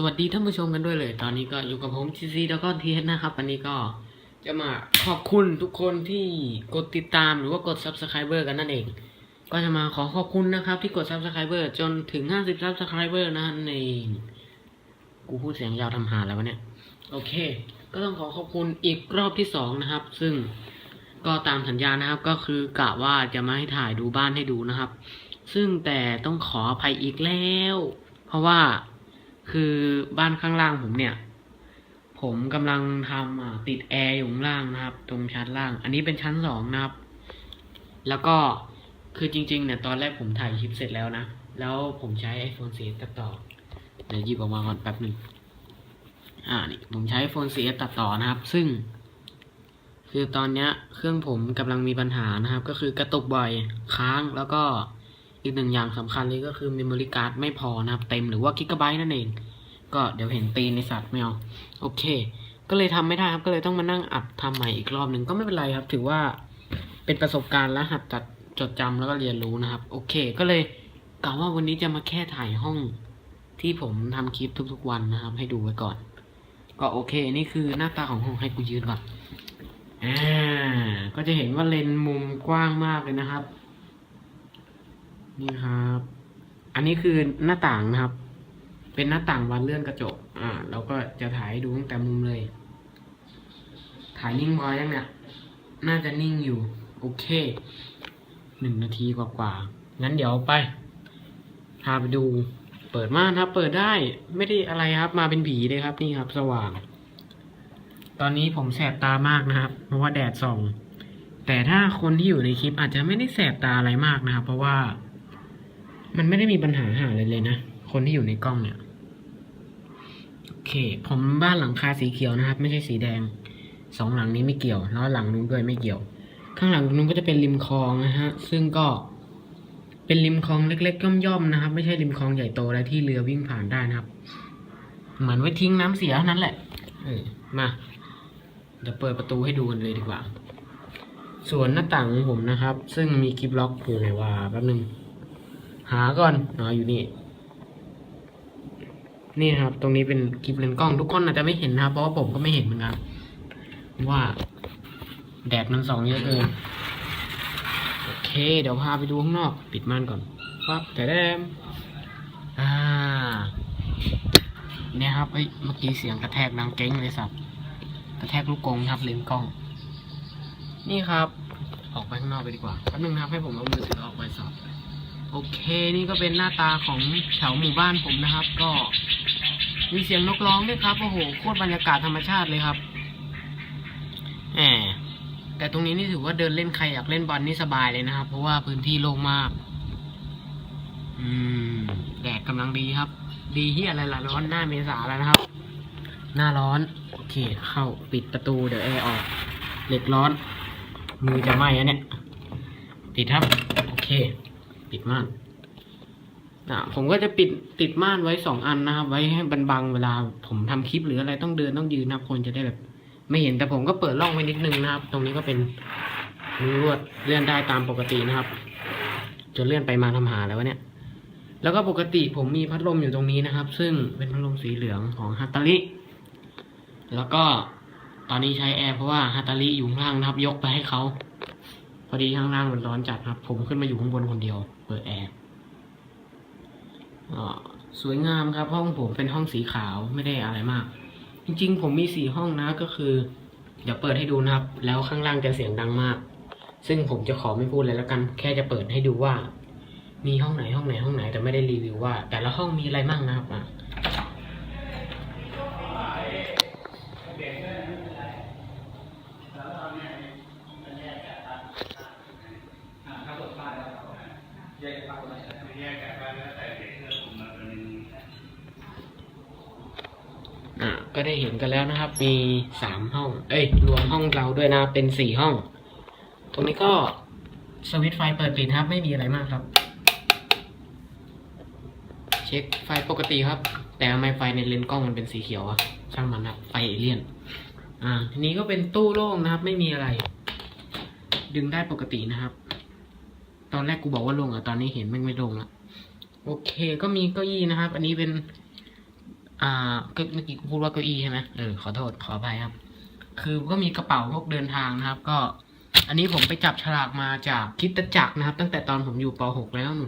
สวัสดีท่านผู้ชมกันด้วยเลย ตอนนี้ก็อยู่กับผมทีซีแล้วก็ทีเอนะครับ วันนี้ก็จะมาขอบคุณทุกคนที่กดติดตามหรือว่ากด subscriber กันนั่นเอง ก็จะมาขอขอบคุณนะครับ ที่กด subscriber จนถึง 50 subscriber นั่นเองกูพูดเสียงยาวทำหาแล้ววะเนี่ย โอเค ก็ต้องขอขอบคุณอีกรอบที่สองนะครับ ซึ่งก็ตามสัญญานะครับก็คือกะว่าจะมาให้ถ่ายดูบ้านให้ดูนะครับ ซึ่งแต่ต้องขออภัยอีกแล้ว เพราะว่า คือบ้านข้างล่างผมเนี่ย ผมกำลังทำติดแอร์อยู่ข้างล่างนะครับ ตรงชั้นล่าง อันนี้เป็นชั้นสองนะครับ แล้วก็คือจริง ๆ เนี่ยตอนแรกผมถ่ายคลิปเสร็จแล้วนะ แล้วผมใช้ iPhone 4ตัดต่อ เดี๋ยวหยิบออกมาก่อนแป๊บหนึ่งอ่านี่ผมใช้ iPhone 4ตัดต่อนะครับ ซึ่ง คือตอนเนี้ย เครื่องผมกำลังมีปัญหานะครับ ก็คือกระตุกบ่อยค้างแล้วก็ อีกหนึ่งอย่างสำคัญเลยก็คือ memory card ไม่พอนะครับ เต็มหรือว่ากิกะไบต์นั่นเอง ก็เดี๋ยวเห็นตีนในสัตว์ไม่เอาโอเค ก็เลยทำไม่ได้ครับก็เลยต้องมานั่งอัดทำใหม่อีกรอบหนึ่งก็ไม่เป็นไรครับ ถือว่าเป็นประสบการณ์และหัดจัดจดจำแล้วก็เรียนรู้นะครับ โอเค ก็เลยกะว่าวันนี้จะมาแค่ถ่ายห้องที่ผมทำคลิปทุกๆวันนะครับ ให้ดูไว้ก่อน ก็โอเค นี่คือหน้าตาของห้องให้กูยืนก่อนอ่าก็จะเห็นว่าเลนมุมกว้างมากเลยนะครับ นี่ครับ อันนี้คือหน้าต่างนะครับ เป็นหน้าต่างบานเลื่อนกระจก อ่าเราก็จะถ่ายดูตั้งแต่มุมเลย ถ่ายนิ่งพอยังเนี่ย น่าจะนิ่งอยู่ โอเค หนึ่งนาทีกว่าๆงั้นเดี๋ยวไป พาไปดู เปิดม่านครับ เปิดได้ ไม่ได้อะไรครับ มาเป็นผีเลยครับ นี่ครับ สว่าง ตอนนี้ผมแสบตามากนะครับ เพราะว่าแดดส่องแต่ถ้าคนที่อยู่ในคลิปอาจจะไม่ได้แสบตาอะไรมากนะครับ เพราะว่า มันไม่ได้มีปัญหาหาอะไรเลยนะ คนที่อยู่ในกล้องเนี่ย โอเค ผมบ้านหลังคาสีเขียวนะครับ ไม่ใช่สีแดง สองหลังนี้ไม่เกี่ยว แล้วหลังนู้นด้วยไม่เกี่ยว ข้างหลังนู้นก็จะเป็นริมคลองนะฮะ ซึ่งก็เป็นริมคลองเล็กๆย่อมๆนะครับ ไม่ใช่ริมคลองใหญ่โตอะไรที่เรือวิ่งผ่านได้นะครับ เหมือนไว้ทิ้งน้ำเสียเท่านั้นแหละ เออมาเดี๋ยวเปิดประตูให้ดูกันเลยดีกว่า ส่วนหน้าต่างของผมนะครับ ซึ่งมีคลิปล็อกอยู่ไหนว่าแป๊บนึง หาก่อนอ๋ออยู่นี่ นี่นะครับ ตรงนี้เป็นคลิปเลนกล้องทุกคนอาจจะไม่เห็นนะครับ เพราะว่าผมก็ไม่เห็นเหมือนกันว่าแดดมันส่องเยอะเกินโอเค เดี๋ยวพาไปดูข้างนอก ปิดม่านก่อนปั๊บแต่แดมอ่าเนี่ยครับเอ้ยเมื่อกี้เสียงกระแทกดังเก้งเลยสัตว์กระแทกลูกกงครับเลนกล้อง นี่ครับ ออกไปข้างนอกไปดีกว่าแป๊บนึงนะครับให้ผมเอามือถือออกไปสอบ โอเคนี่ก็เป็นหน้าตาของแถวหมู่บ้านผมนะครับ ก็มีเสียงนกร้องด้วยครับโอ้โหโคตรบรรยากาศธรรมชาติเลยครับแหมแต่ตรงนี้นี่ถือว่าเดินเล่นใครอยากเล่นบอลนี่สบายเลยนะครับ เพราะว่าพื้นที่โล่งมาก อืม แดดกำลังดีครับ ดีที่อะไรล่ะร้อนหน้าเมษาแล้วนะครับ หน้าร้อน โอเค เข้าปิดประตูเดี๋ยวแอร์ออก เหล็กร้อน มือจะไหม้อะเนี่ยติดครับ โอเค ปิดม่านอะผมก็จะปิดติดม่านไว้สองอันนะครับ ไว้ให้บันบังเวลา ผมทำคลิปหรืออะไรต้องเดินต้องยืนนะครับคนจะได้แบบ ไม่เห็นแต่ผมก็เปิดร่องไว้นิดนึงนะครับ ตรงนี้ก็เป็นมือลวดเลื่อนได้ตามปกตินะครับจนเลื่อนไปมาทำหาแล้ววะเนี่ย แล้วก็ปกติผมมีพัดลมอยู่ตรงนี้นะครับ ซึ่งเป็นพัดลมสีเหลืองของฮัตตาริแล้วก็ตอนนี้ใช้แอร์เพราะว่าฮัตตาริอยู่ข้างล่างนะครับ ยกไปให้เขาพอดีข้างล่างมันร้อนจัดครับ ผมขึ้นมาอยู่ข้างบนคนเดียว เปิดแอร์อ่าสวยงามครับห้องผมเป็นห้องสีขาวไม่ได้อะไรมาก จริงๆ ผมมีสี่ห้องนะก็คือ เดี๋ยวเปิดให้ดูนะครับ แล้วข้างล่างจะเสียงดังมาก ซึ่งผมจะขอไม่พูดเลยแล้วกัน แค่จะเปิดให้ดูว่า มีห้องไหนห้องไหนห้องไหนแต่ไม่ได้รีวิวว่า แต่ละห้องมีอะไรบ้างนะครับอะ กันแล้วนะครับ มีสามห้อง เอ้ย รวมห้องเราด้วยนะเป็นสี่ห้อง ตรงนี้ก็สวิตช์ไฟเปิดปิดครับ ไม่มีอะไรมากครับ เช็คไฟปกติครับ แต่ทำไมไฟในเลนส์กล้องมันเป็นสีเขียวอะช่างมันครับไฟเอเลี่ยน อ่า ทีนี้ก็เป็นตู้โล่งนะครับ ไม่มีอะไร ดึงได้ปกตินะครับ ตอนแรกกูบอกว่าโล่งอะตอนนี้เห็นม่งไม่โล่งละโอเค ก็มีเก้าอี้นะครับ อันนี้เป็น อ่าก็เมื่อกี้กูพูดว่าเก้าอี้ใช่ไหมเออขอโทษขออภัยครับ คือก็มีกระเป๋าพวกเดินทางนะครับ ก็ อันนี้ผมไปจับฉลากมาจากคิดตจักนะครับ ตั้งแต่ตอนผมอยู่ป .6 แล้วหนุ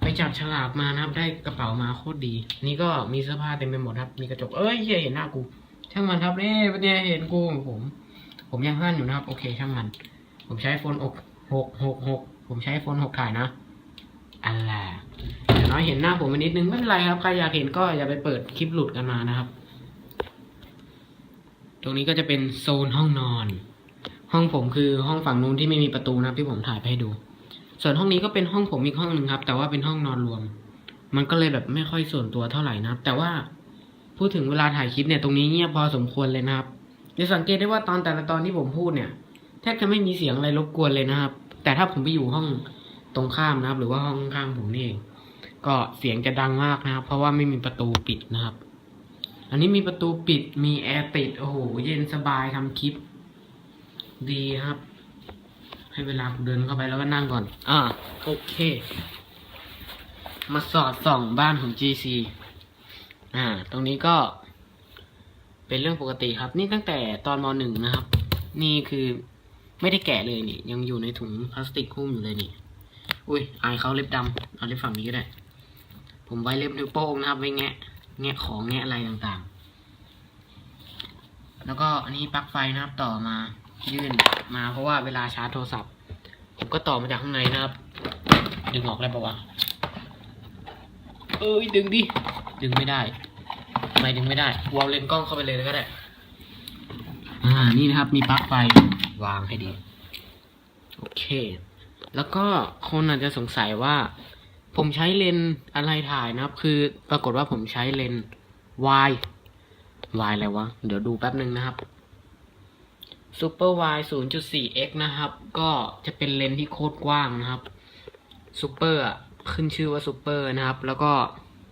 ไปจับฉลากมานะครับ ได้กระเป๋ามาโคตรดี นี่ก็มีเสื้อผ้าเต็มไปหมดครับ มีกระจกเอ้ยเหี้ยเห็นหน้ากูช่างมันครับนี่เป็นไงเห็นกูผม ผมยังสั้นอยู่นะครับ โอเคช่างมัน ผมใช้โฟนอกหกหกหกผมใช้โฟนหกถ่ายนะ อะไรอย่างน้อยเห็นหน้าผมไปนิดนึงไม่เป็นไรครับ ใครอยากเห็นก็อย่าไปเปิดคลิปหลุดกันมานะครับ ตรงนี้ก็จะเป็นโซนห้องนอน ห้องผมคือห้องฝั่งนู้นที่ไม่มีประตูนะครับที่ผมถ่ายไปให้ดู ส่วนห้องนี้ก็เป็นห้องผมอีกห้องหนึ่งครับ แต่ว่าเป็นห้องนอนรวม มันก็เลยแบบไม่ค่อยส่วนตัวเท่าไหร่นะครับ แต่ว่าพูดถึงเวลาถ่ายคลิปเนี่ยตรงนี้เงียบพอสมควรเลยนะครับจะสังเกตได้ว่าตอนแต่ละตอนที่ผมพูดเนี่ยแทบจะไม่มีเสียงอะไรรบกวนเลยนะครับ แต่ถ้าผมไปอยู่ห้อง ตรงข้ามนะครับ หรือว่าห้องข้างผมนี่เองก็เสียงจะดังมากนะครับ เพราะว่าไม่มีประตูปิดนะครับ อันนี้มีประตูปิดมีแอร์ติดโอ้โหเย็นสบายทำคลิป ดีครับ ให้เวลาเดินเข้าไปแล้วก็นั่งก่อน อ่าโอเค มาสอดส่องบ้านของ GC อ่า ตรงนี้ก็ เป็นเรื่องปกติครับ นี่ตั้งแต่ตอนมหนึ่งนะครับ นี่คือไม่ได้แกะเลยนี่ ยังอยู่ในถุงพลาสติกหุ้มอยู่เลยนี่ อุ้ยอายเขาเล็บดำเอาเล็บฝั่งนี้ก็ได้ ผมไว้เล็บนิ้วโป้งนะครับไว้แงะ แงะของแงะอะไรต่างๆ แล้วก็อันนี้ปลั๊กไฟนะครับต่อมายื่นมาเพราะว่าเวลาชาร์จโทรศัพท์ ผมก็ต่อมาจากข้างในนะครับ ดึงออกได้ปะวะเอ้ยดึงดิดึงไม่ได้ทำไมดึงไม่ได้วางเลนส์กล้องเข้าไปเลยก็ได้ อ่านี่นะครับมีปลั๊กไฟวางให้ดี โอเค แล้วก็คนอาจจะสงสัยว่า ผมใช้เลนอะไรถ่ายนะครับ คือปรากฏว่าผมใช้เลนส์ Y Y อะไรวะ เดี๋ยวดูแป๊บหนึ่งนะครับ Super Y 0.4x นะครับ ก็จะเป็นเลนที่โคตรกว้างนะครับ Super อะขึ้นชื่อว่า Super นะครับ แล้วก็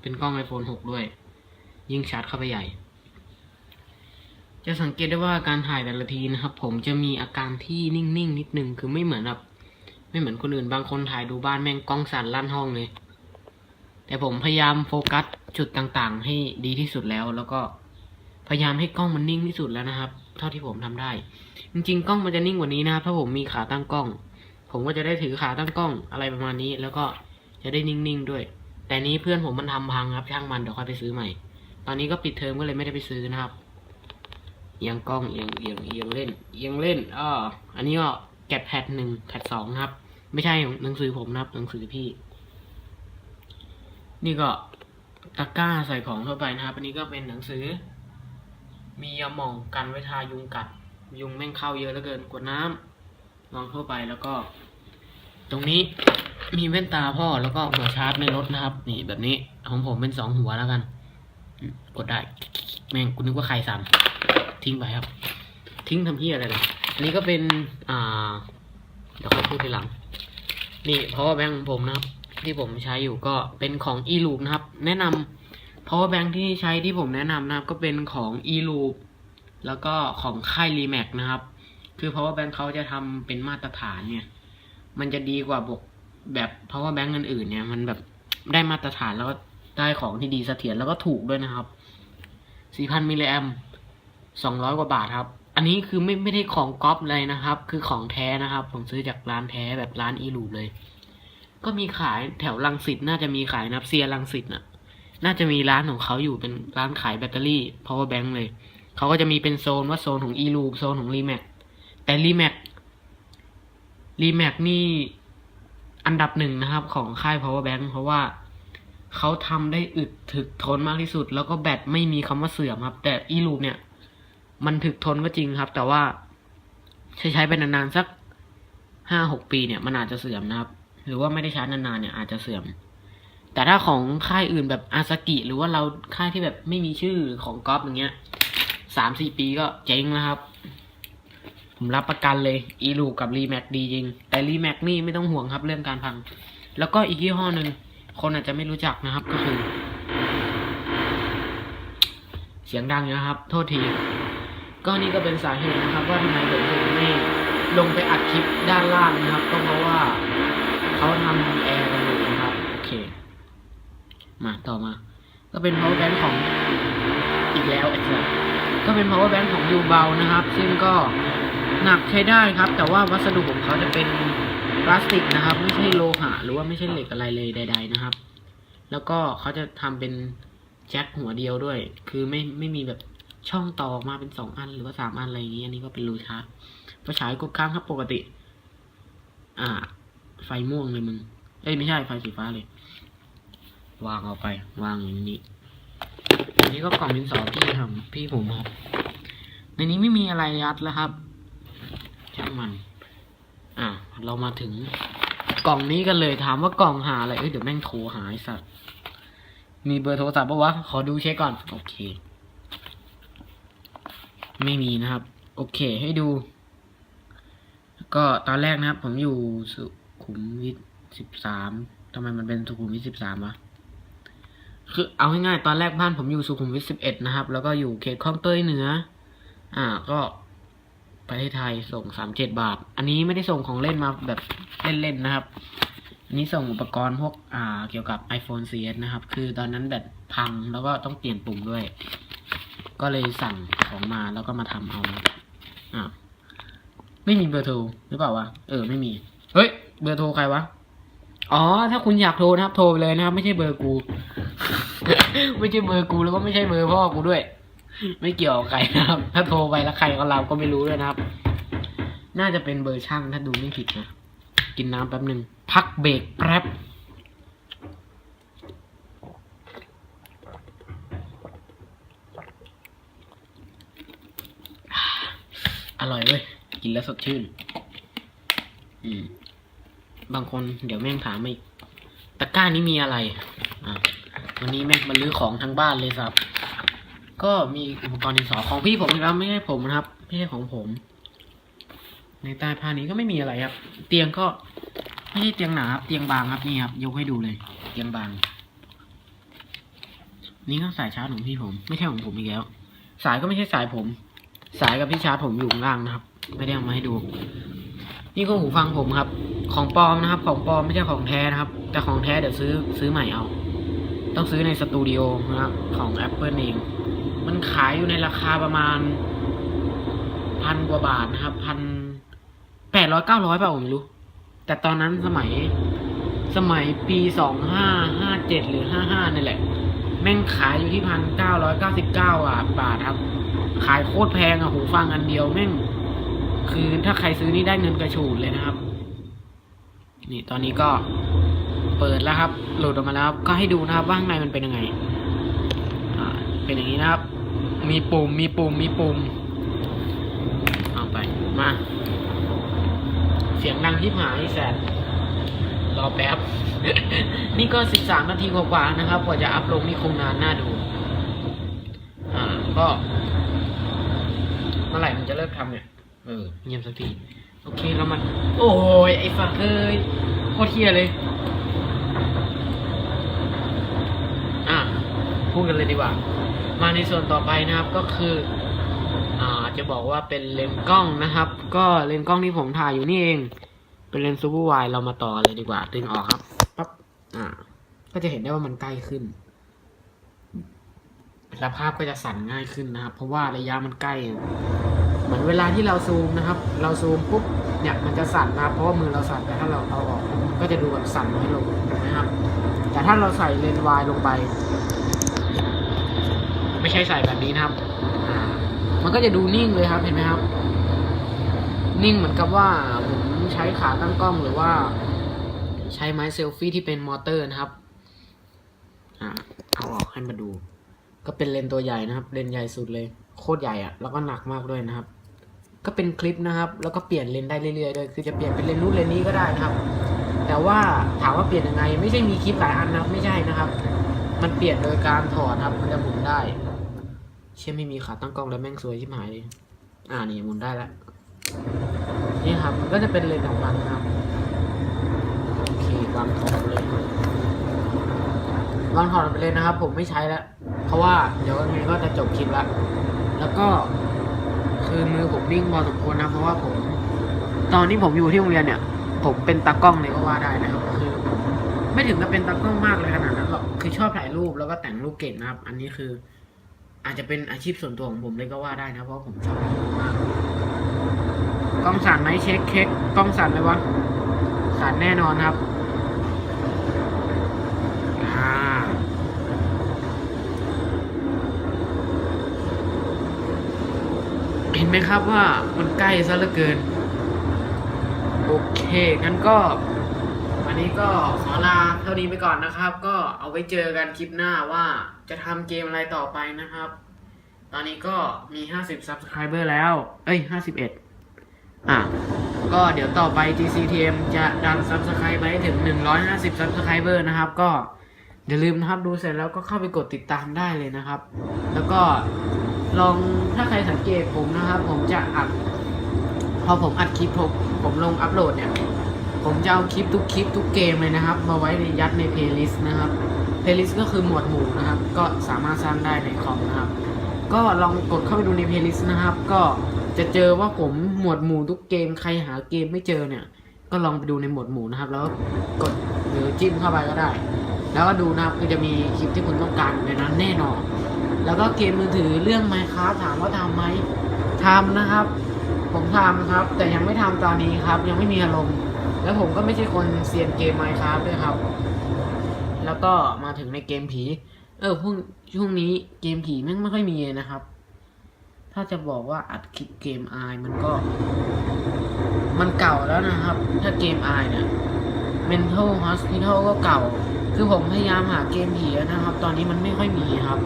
เป็นกล้อง iPhone 6 ด้วย ยิ่งชัดเข้าไปใหญ่ จะสังเกตได้ว่าการถ่ายแต่ละทีนะครับ ผมจะมีอาการที่นิ่งๆนิดนึง คือไม่เหมือนแบบ ไม่เหมือนคนอื่นบางคนถ่ายดูบ้านแม่งกล้องสั่นลั่นห้องเลย แต่ผมพยายามโฟกัสจุดต่างๆ ให้ดีที่สุดแล้ว แล้วก็พยายามให้กล้องมันนิ่งที่สุดแล้วนะครับ เท่าที่ผมทำได้ จริง ๆ กล้องมันจะนิ่งกว่านี้นะครับถ้าผมมีขาตั้งกล้อง ผมก็จะได้ถือขาตั้งกล้องอะไรประมาณนี้ แล้วก็จะได้นิ่งๆด้วย แต่นี้เพื่อนผมมันทำพังครับช่างมันเดี๋ยวค่อยไปซื้อใหม่ ตอนนี้ก็ปิดเทอมก็เลยไม่ได้ไปซื้อนะครับเอียงกล้องเอียงเอียงเอียงเล่นเอียงเล่นอ้ออันนี้ก็ แกะแพดหนึ่งแพดสองนะครับ ไม่ใช่หนังสือผมนะครับ หนังสือพี่ นี่ก็ตะกร้าใส่ของทั่วไปนะครับ อันนี้ก็เป็นหนังสือ มียาหม่องกันไว้ทายุงกัด ยุงแม่งเข้าเยอะเหลือเกินกวดน้ำวางทั่วไปแล้วก็ ตรงนี้มีแว่นตาพ่อแล้วก็หัวชาร์จในรถนะครับ นี่แบบนี้ของผมเป็นสองหัวแล้วกัน กดได้ แม่งกูนึกว่าใครสั่นทิ้งไปครับ ทิ้งทำเพี้ยอะไรเลย นนี้ก็เป็นอ่าเดี๋ยวค่อยพูดทีหลัง นี่เพราะว่าแบงค์ผมนะครับ ที่ผมใช้อยู่ก็เป็นของ e l o o p นะครับ แนะนำเพราะว่าแบงค์ที่ใช้ที่ผมแนะนำนะครับ ก็เป็นของ e l o o p แล้วก็ของค่าย Remax นะครับ คือเพราะว่าแบงค์เขาจะทำเป็นมาตรฐานเนี่ย มันจะดีกว่าบกแบบเพราะว่าแบงค์อื่นๆเนี่ย มันแบบได้มาตรฐานแล้วก็ได้ของที่ดีเสถียรแล้วก็ถูกด้วยนะครับ 4,000มิลลิแอม200 กว่าบาทครับ อันนี้คือไม่ไม่ได้ของก๊อปเลยนะครับ คือของแท้นะครับ ผมซื้อจากร้านแท้แบบร้านอีลูเลย ก็มีขายแถวลังสิตน่าจะมีขายนับเซียลังสิตน่ะ น่าจะมีร้านของเขาอยู่เป็นร้านขายแบตเตอรี่ power bank เลย เขาก็จะมีเป็นโซนว่าโซนของ e l o o p โซนของ Remax แต่ Remax Remax นี่อันดับหนึ่งนะครับ ของค่าย power bank เพราะว่าเขาทำได้อึดถึกทนมากที่สุด แล้วก็แบตไม่มีคำว่าเสื่อมครับ แต่ e l o o p เนี่ย มันถึกทนก็จริงครับ แต่ว่าใช้ใช้ไปนานๆสักห้าหกปีเนี่ยมันอาจจะเสื่อมนะครับ หรือว่าไม่ได้ใช้นานๆเนี่ยอาจจะเสื่อม แต่ถ้าของค่ายอื่นแบบอาซากิหรือว่าเราค่ายที่แบบไม่มีชื่อของก๊อฟอย่างเงี้ยสามสี่ปีก็เจ๊งนะครับ ผมรับประกันเลยอีลูกับรีแม็กดีจริง แต่รีแม็กนี่ไม่ต้องห่วงครับเรื่องการพัง แล้วก็อีกยี่ห้อหนึ่งคนอาจจะไม่รู้จักนะครับก็คือ เสียงดังนะครับ โทษที ก็นี่ก็เป็นสาเหตุนะครับ ว่าทำไมผมถึงไม่ลงไปอัดคลิปด้านล่างนะครับ ก็เพราะว่าเขาทำแอร์กันอยู่นะครับ โอเค มาต่อมา ก็เป็น power bank ของอีกแล้วไอ้สัสก็เป็น power bank ของยูเบานะครับ ซึ่งก็หนักใช้ได้ครับ แต่ว่าวัสดุของเขาจะเป็นพลาสติกนะครับ ไม่ใช่โลหะ หรือว่าไม่ใช่เหล็กอะไรเลยใด ๆ นะครับ แล้วก็เขาจะทำเป็นแจ็คหัวเดียวด้วย คือไม่ไม่มีแบบ ช่องต่อออกมาเป็นสองอันหรือว่าสามอันอะไรอย่างนี้ อันนี้ก็เป็นรูชาร์จไฟฉายกดค้างครับปกติ อ่า ไฟม่วงเลยมึง เอ้ยไม่ใช่ไฟสีฟ้าเลย วางเอาไป วางอย่างนี้ อันนี้ก็กล่องดินสอพี่ทำพี่ผมครับ ในนี้ไม่มีอะไรยัดแล้วครับ ช่างมัน อะเรามาถึงกล่องนี้กันเลยถามว่ากล่องหาอะไร เอ้ยเดี๋ยวแม่งโทรหาไอ้สัตว์มีเบอร์โทรศัพท์ปะวะ ขอดูเช็คก่อน โอเค ไม่มีนะครับ โอเคให้ดู ก็ตอนแรกนะครับ ผมอยู่สุขุมวิทสิบสามทำไมมันเป็นสุขุมวิทสิบสามวะคือเอาง่ายๆตอนแรกบ้านผมอยู่สุขุมวิทสิบเอ็ดนะครับ แล้วก็อยู่เขตคลองเตยเหนือ อ่า ก็ประเทศไทยส่งสามเจ็ดบาท อันนี้ไม่ได้ส่งของเล่นมาแบบเล่นๆนะครับ อันนี้ส่งอุปกรณ์พวกอ่า เกี่ยวกับ iPhone 4S นะครับ คือตอนนั้นแบตพังแล้วก็ต้องเปลี่ยนปุ่มด้วย ก็เลยสั่งของมาแล้วก็มาทำเอาอ่าไม่มีเบอร์โทรหรือเปล่าวะเออไม่มี เฮ้ย เบอร์โทรใครวะอ๋อ ถ้าคุณอยากโทรนะครับ โทรไปเลยนะครับ ไม่ใช่เบอร์กู ไม่ใช่เบอร์กูแล้วก็ไม่ใช่เบอร์พ่อกูด้วย ไม่เกี่ยวกับใครนะครับ ถ้าโทรไปแล้วใครก็รับก็ไม่รู้ด้วยนะครับ น่าจะเป็นเบอร์ช่างถ้าดูไม่ผิดนะ กินน้ำแป๊บหนึ่งพักเบรกแป๊บ อ ร่อยเว้ย กินแล้วสดชื่น อืม บางคนเดี๋ยวแม่งถามมาอีกตะกร้านี้มีอะไร อะวันนี้แม่งมาลื้อของทั้งบ้านเลยครับ ก็มีอุปกรณ์ดินสอของพี่ผมนะครับ ไม่ใช่ผมนะครับ ไม่ใช่ของผม ในใต้ผ้านี้ก็ไม่มีอะไรครับ เตียงก็ไม่ใช่เตียงหนาครับ เตียงบางครับนี่ครับ ยกให้ดูเลย เตียงบาง นี่ก็สายชาร์จของพี่ผม ไม่ใช่ของผมอีกแล้ว สายก็ไม่ใช่สายผม สายกับพี่ชาร์จผมอยู่ล่างนะครับ ไม่ได้เอามาให้ดู นี่ก็หูฟังผมครับ ของปลอมนะครับ ของปลอมไม่ใช่ของแท้นะครับ แต่ของแท้เดี๋ยวซื้อซื้อใหม่เอา ต้องซื้อในสตูดิโอนะครับของ Apple เอง มันขายอยู่ในราคาประมาณพันกว่าบาทนะครับพันแปดร้อยเก้าร้อยเปล่าผมรู้ แต่ตอนนั้นสมัยสมัยปีสองห้าห้าเจ็ดหรือห้าห้านี่แหละ แม่งขายอยู่ที่พันเก้าร้อยเก้าสิบเก้าบาทครับ ขายโคตรแพงอะหูฟังอันเดียวแม่ง คือถ้าใครซื้อนี่ได้เงินกระฉูดเลยนะครับ นี่ตอนนี้ก็เปิดแล้วครับ โหลดออกมาแล้ว ก็ให้ดูนะครับว่าข้างในมันเป็นยังไง อ่า เป็นอย่างนี้นะครับ มีปุ่ม มีปุ่ม มีปุ่ม เอาไป มา เสียงดังที่หายแสนรอแป๊บ นี่ก็สิบสามนาทีกว่าๆนะครับ กว่าจะอัพลงนี่คงนานน่าดู อ่า ก็ เมื่อไหร่มันจะเลิกทำเนี่ย เออเงียบสักที โอเคเรามาโอ้ยไอ้ฝักเอ้ยโคตรเฮียเลย อะ พูดกันเลยดีกว่า มาในส่วนต่อไปนะครับก็คือ อ่า จะบอกว่าเป็นเลนส์กล้องนะครับ ก็เลนส์กล้องที่ผมถ่ายอยู่นี่เอง เป็นเลนส์ซูเปอร์ไวด์เรามาต่อเลยดีกว่าดึงออกครับ ปั๊บ อ่า ก็จะเห็นได้ว่ามันใกล้ขึ้น แล้วภาพก็จะสั่นง่ายขึ้นนะครับ เพราะว่าระยะมันใกล้ เหมือนเวลาที่เราซูมนะครับ เราซูมปุ๊บเนี่ยมันจะสั่นนะครับเพราะว่ามือเราสั่นแต่ถ้าเราเอาออกก็จะดูแบบสั่นน้อยลงนะครับ แต่ถ้าเราใส่เลนส์วายลงไป ไม่ใช่ใส่แบบนี้นะครับ มันก็จะดูนิ่งเลยครับเห็นไหมครับ นิ่งเหมือนกับว่าผมใช้ขาตั้งกล้องหรือว่า ใช้ไม้เซลฟี่ที่เป็นมอเตอร์นะครับ อ่าเอาออกให้มาดู ก็เป็นเลนตัวใหญ่นะครับ เลนใหญ่สุดเลย โคตรใหญ่อะแล้วก็หนักมากด้วยนะครับ ก็เป็นคลิปนะครับ แล้วก็เปลี่ยนเลนได้เรื่อยๆด้วยคือจะเปลี่ยนเป็นเลนนู้นเลนนี้ก็ได้นะครับ แต่ว่าถามว่าเปลี่ยนยังไง ไม่ใช่มีคลิปหลายอันนะไม่ใช่นะครับ มันเปลี่ยนโดยการถอดครับ มันจะหมุนได้ เชื่อไม่มีขาตั้งกล้องแล้วแม่งสวยชิบหายเลยอ่านี่หมุนได้แล้วนี่ครับมันก็จะเป็นเลนของมันนะครับโอเควางถอดเลย วางถอดไปเลยนะครับ ผมไม่ใช้แล้ว เพราะว่าเดี๋ยวยังไงก็จะจบคลิปละแล้วก็คือมือผมนิ่งพอสมควรนะ เพราะว่าผม ตอนที่ผมอยู่ที่โรงเรียนเนี่ย ผมเป็นตากล้องเลยก็ว่าได้นะครับคือ ไม่ถึงกับเป็นตากล้องมากเลยขนาดนั้นหรอกคือชอบถ่ายรูปแล้วก็แต่งรูปเก่งนะครับ อันนี้คือ อาจจะเป็นอาชีพส่วนตัวของผมเลยก็ว่าได้นะเพราะผมชอบถ่ายรูปมากกล้องสั่นไหมเช็คเช็คกล้องสั่นไหมวะสั่นแน่นอนครับอ่า เห็นไหมครับว่ามันใกล้ซะเหลือเกิน โอเคงั้นก็ วันนี้ก็ขอลาเท่านี้ไปก่อนนะครับ ก็เอาไว้เจอกันคลิปหน้าว่าจะทำเกมอะไรต่อไปนะครับ ตอนนี้ก็มี 50 subscriber แล้ว เอ้ย 51 อะ ก็เดี๋ยวต่อไป GCTM จะดัน subscribe ไปให้ถึง 150 subscriber นะครับ ก็อย่าลืมนะครับดูเสร็จแล้วก็เข้าไปกดติดตามได้เลยนะครับ แล้วก็ ลองถ้าใครสังเกตผมนะครับผมจะอัดพอผมอัดคลิปผมผมลงอัปโหลดเนี่ย ผมจะเอาคลิปทุกคลิปทุกเกมเลยนะครับ มาไว้ในยัดในเพลย์ลิสต์นะครับเพลย์ลิสต์ก็คือหมวดหมู่นะครับ ก็สามารถสร้างได้ในคอมนะครับ ก็ลองกดเข้าไปดูในเพลย์ลิสต์นะครับ ก็จะเจอว่าผมหมวดหมู่ทุกเกมใครหาเกมไม่เจอเนี่ย ก็ลองไปดูในหมวดหมู่นะครับ แล้วกดหรือจิ้มเข้าไปก็ได้ แล้วก็ดูนะครับคือจะมีคลิปที่คุณต้องการในนั้นแน่นอน แล้วก็เกมมือถือเรื่อง Minecraft ถามว่าทำไหมทำนะครับ ผมทำครับ แต่ยังไม่ทำตอนนี้ครับ ยังไม่มีอารมณ์ แล้วผมก็ไม่ใช่คนเซียนเกม Minecraft ด้วยครับ แล้วก็มาถึงในเกมผี เออพวกช่วงนี้เกมผีแม่งไม่ค่อยมีนะครับ ถ้าจะบอกว่าอัดคลิปเกมอายมันก็ มันเก่าแล้วนะครับ ถ้าเกมอายเนี่ย Mental Hospital ก็เก่า คือผมพยายามหาเกมผีนะครับ ตอนนี้มันไม่ค่อยมีครับ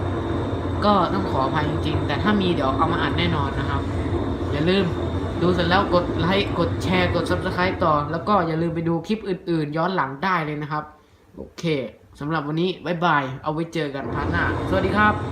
ก็ต้องขออภัยจริงๆ แต่ถ้ามีเดี๋ยวเอามาอัดแน่นอนนะครับ อย่าลืมดูเสร็จแล้วกดไลค์กดแชร์กด Subscribe ต่อ แล้วก็อย่าลืมไปดูคลิปอื่นๆ ย้อนหลังได้เลยนะครับ โอเคสำหรับวันนี้ บ๊ายบาย เอาไว้เจอกันพาร์ทหน้า สวัสดีครับ